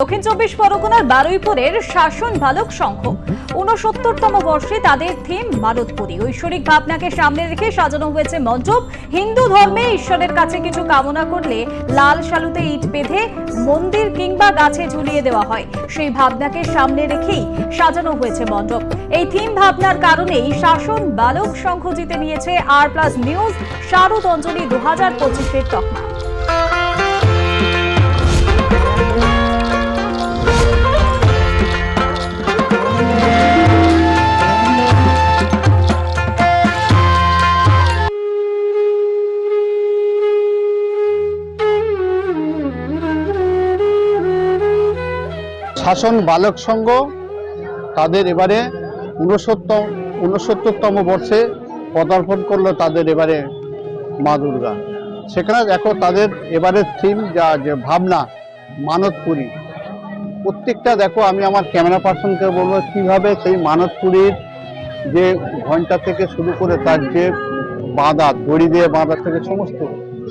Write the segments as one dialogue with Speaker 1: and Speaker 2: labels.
Speaker 1: দক্ষিণ চব্বিশ পরগনার বারুইপুরের শাসন বালক সংঘ। উনসত্তরতম বর্ষে তাদের থিম মারতপুরী ঐশ্বরিক ভাবনাকে সামনে রেখে সাজানো হয়েছে মণ্ডপ হিন্দু ধর্মে ঈশ্বরের কাছে কিছু কামনা করলে লাল শালুতে ইট বেঁধে মন্দির কিংবা গাছে ঝুলিয়ে দেওয়া হয়। সেই ভাবনাকে সামনে রেখেই সাজানো হয়েছে মণ্ডপ এই থিম ভাবনার কারণেই শাসন বালক সংঘ জিতে নিয়েছে আর প্লাস নিউজ, শারদ অঞ্জলি দু হাজার পঁচিশের তকমা।
Speaker 2: শাসন বালক সংঘ তাদের এবারে উনসত্তর উনসত্তরতম বর্ষে পদার্পণ করল তাদের এবারে মা দুর্গা। সেখানে দেখো তাদের এবারের থিম যা যে ভাবনা, মানতপুরী। প্রত্যেকটা দেখো, আমি আমার ক্যামেরা পার্সনকে বলব, কীভাবে সেই মানতপুরীর যে ঘণ্টা থেকে শুরু করে তার যে বাঁধা, দড়ি দিয়ে বাঁধা থেকে সমস্ত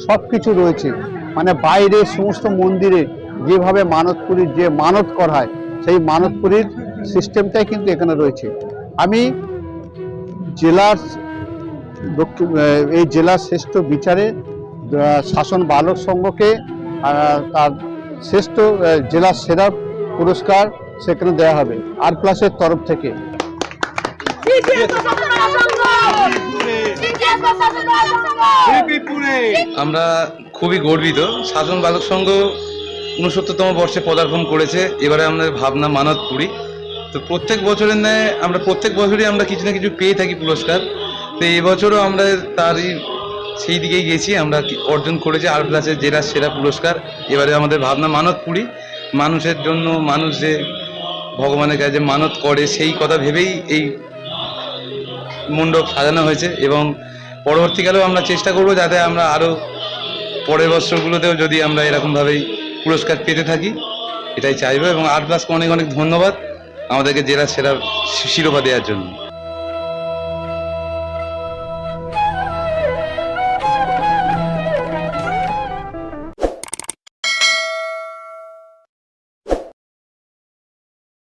Speaker 2: সব কিছু রয়েছে। মানে বাইরে সমস্ত মন্দিরে যেভাবে মানতপুরীর যে মানত করা হয় সেই মানতপুরীর সিস্টেমটাই কিন্তু এখানে রয়েছে। আমি জেলার দক্ষিণ এই জেলার শ্রেষ্ঠ বিচারে শাসন বালক সংঘকে তার শ্রেষ্ঠ জেলার সেরা পুরস্কার সেখানে দেওয়া হবে আর প্লাসের তরফ থেকে।
Speaker 3: আমরা খুবই গর্বিত। শাসন বালক সংঘ উনসত্তরতম বর্ষে পদার্পণ করেছে। এবারে আমাদের ভাবনা মানত পুরী তো প্রত্যেক বছরের ন্যায় আমরা প্রত্যেক বছরই আমরা কিছু না কিছু পেয়ে থাকি পুরস্কার। তো এবছরও আমরা তারই সেই দিকেই গেছি। আমরা অর্জন করেছি আর প্লাসের জেলার সেরা পুরস্কার। এবারে আমাদের ভাবনা মানত পুরী মানুষের জন্য মানুষ যে ভগবানের কাছে মানত করে, সেই কথা ভেবেই এই মণ্ডপ সাজানো হয়েছে এবং পরবর্তীকালেও আমরা চেষ্টা করব যাতে আমরা আরও পরের বছরগুলোতেও যদি আমরা এরকমভাবেই পুরস্কার পেতে থাকি, এটাই চাইব এবং আর্ট প্লাসকে অনেক অনেক ধন্যবাদ আমাদেরকে জেলা সেরা শিরোপা দেওয়ার জন্য।